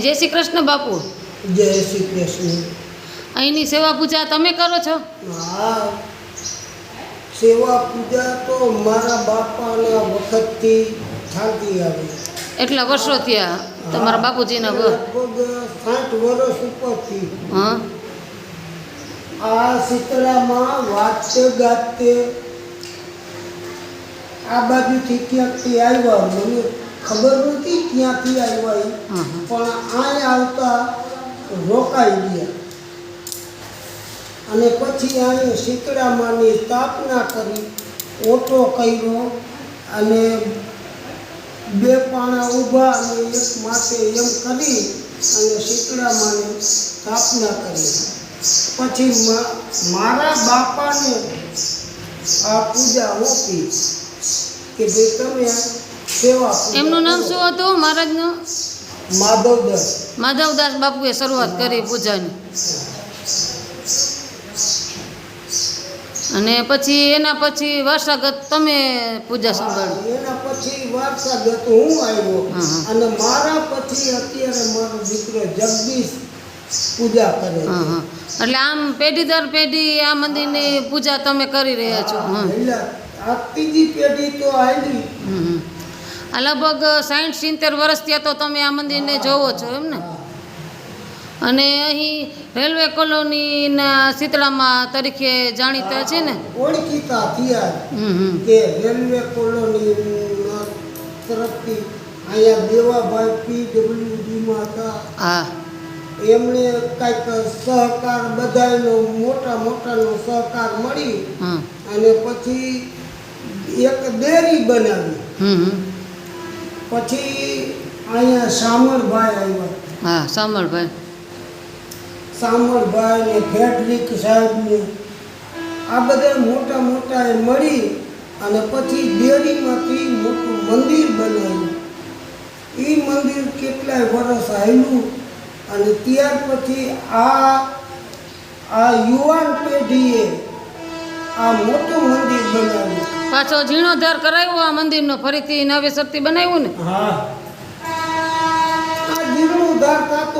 જય શ્રી કૃષ્ણ બાપુ. જય શ્રી કૃષ્ણ. અહીંની સેવા પૂજા તમે કરો છો? હા. સેવા પૂજા તો મારા બાપાના વખતથી ચાલતી આવી. એટલા વર્ષો થયા તમારા બાપુજીના લગભગ સાઠ વર્ષ ઉપરથી. હા. આ શીતળામાં વાતે ગાતે આ બાજુથી ક્યાંકથી આવ્યા? મને ખબર નથી ક્યાંથી આવ્યા પણ અહીં આવતા રોકાઈ ગયા. અને પછી અહીં શીતળામાની સ્થાપના કરી ઓટો કર્યો અને બે પાણા ઊભા અને એક માથે એમ કરી અને શીતળામાની સ્થાપના કરી. પછી મારા બાપાને આ પૂજા ઓપી કે ભાઈ તમે સેવા એમનું નામ શું હતું? મહારાજનું? માધવદાસ માધવદાસ બાપુએ શરૂઆત કરી પૂજાની. અને પછી એના પછી વારસાગત તમે પૂજા સંભાળી? એના પછી વારસાગત હું આવ્યો. અને મારા પછી અત્યારે મારો દીકરો જગદીશ પૂજા કરે એટલે આમ પેઢી દર પેઢી આ મંદિરની પૂજા તમે કરી રહ્યા છો. હા. એટલે આ ત્રીજી પેઢી તો આવી. આ લગભગ સાઠ સિત્તેર વર્ષ ત્યાં તો તમે આ મંદિરને જોવો છો એમ ને? અને અહીં રેલવે કોલોનીના શીતળામાં તરીકે જાણીતા છે ને? ઓળખીતા થયા કે રેલવે કોલોની તરફથી અહીંયા દેવાભાઈ પીડબ્લ્યુડીમાં હતા. હા. એમણે કાંઈક સહકાર બધાનો મોટા મોટાનો સહકાર મળી અને પછી એક ડેરી બનાવી. હમ. પછી અહીંયા શામળભાઈ આવ્યા. હા સાંભળભાઈ શામળભાઈ ને સાહેબ સાહેબને આ બધા મોટા મોટા એ મળી અને પછી ડેરીમાંથી મોટું મંદિર બનાવ્યું. એ મંદિર કેટલાય વર્ષ આવ્યું અને ત્યાર પછી આ આ યુવાન પેઢીએ આ મોટું મંદિર બનાવ્યું. પાછો જીર્ણોદ્ધાર કરાવ્યો આ મંદિરનો ફરીથી નવેસરથી બનાવ્યું ને? આ રેલવે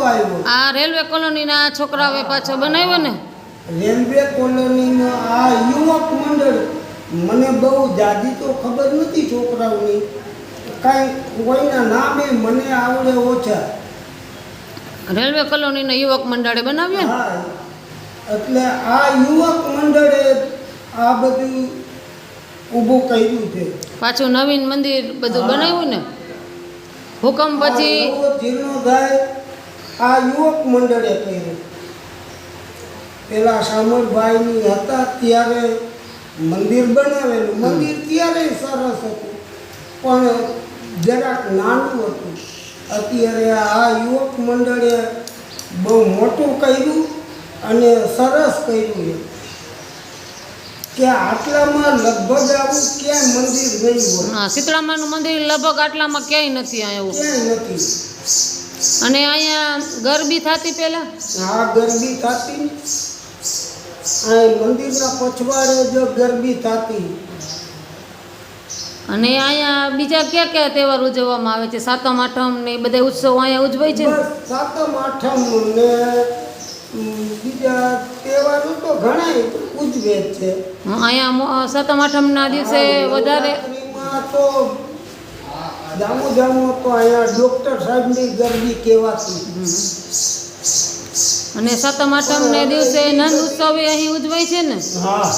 આવ્યો. આ રેલવે કોલોનીના છોકરાઓએ પાછો બનાવ્યો ને? રેલવે કોલોનીનો આ યુવક મંડળ મને બહુ જાજી તો ખબર નથી છોકરાઓની. કાંઈ કોઈના નામે મને આવડે ઓછા. રેલવે કોલોનીના યુવક મંડળે બનાવ્યો ને? એટલે આ યુવક મંડળે આ બધું ઊભું કર્યું છે. પાછું નવીન મંદિર બધું બનાવ્યું ને? હુકમ પછી આ આ યુવક મંડળે કર્યું. પેલા શામળભાઈની હતા ત્યારે મંદિર બનાવેલું. મંદિર ત્યારે સરસ હતું પણ જરાક નાનું હતું. અત્યારે આ યુવક મંડળે બહુ મોટું કર્યું અને સરસ કર્યું કે આટલામાં લગભગ આવું ક્યાંય મંદિર નહીં હોય. હા શીતળામાનું મંદિર લગભગ આટલામાં ક્યાંય નથી આવ્યું ક્યાંય નથી. અને અહીંયા ગરબી થતી પહેલાં? હા ગરબી થતી. મંદિરના પછવાડે જો ગરબી થતી. અને અહીંયા બીજા કયા કયા તહેવાર ઉજવવામાં આવે છે? સાતમ આઠમ ને એ બધા ઉત્સવ અહીંયા ઉજવાય છે? સાતમ આઠમ ને બીજા તહેવારો તો ઘણા ઉજવે છે. અહીંયા સાતમ આઠમના દિવસે વધારે તો જામો જામો તો અહીંયા ડૉક્ટર સાહેબની ગરબી કહેવાતી. અને સાતમ આઠમને દિવસે નંદ ઉત્સવ અહીં ઉજવાય છે ને? હા.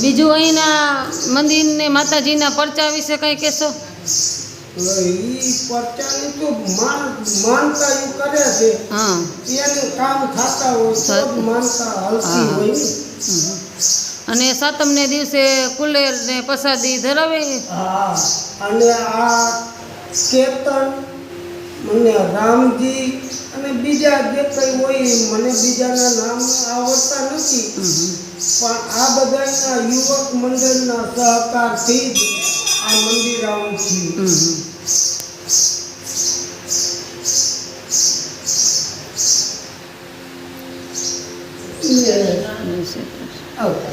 બીજું અહીંના મંદિરને માતાજીના પરચા વિશે કંઈ કહેશો? ઈ પરચાની તો માન માનતા ઈ કરે છે. હા. એનું કામ ખાતા હોય તો માનતા હલતી હોય. અને સાતમને દિવસે કુલેર ને પ્રસાદી ધરાવે હા. અને આ કેતન મને રામજી અને બીજા જે કંઈ હોય મને બીજાના નામ આવડતા નથી. પણ આ બધાના યુવક મંડળના સહકારથી જ આ મંદિર આવું થયું હમ. ને હમ. આવતા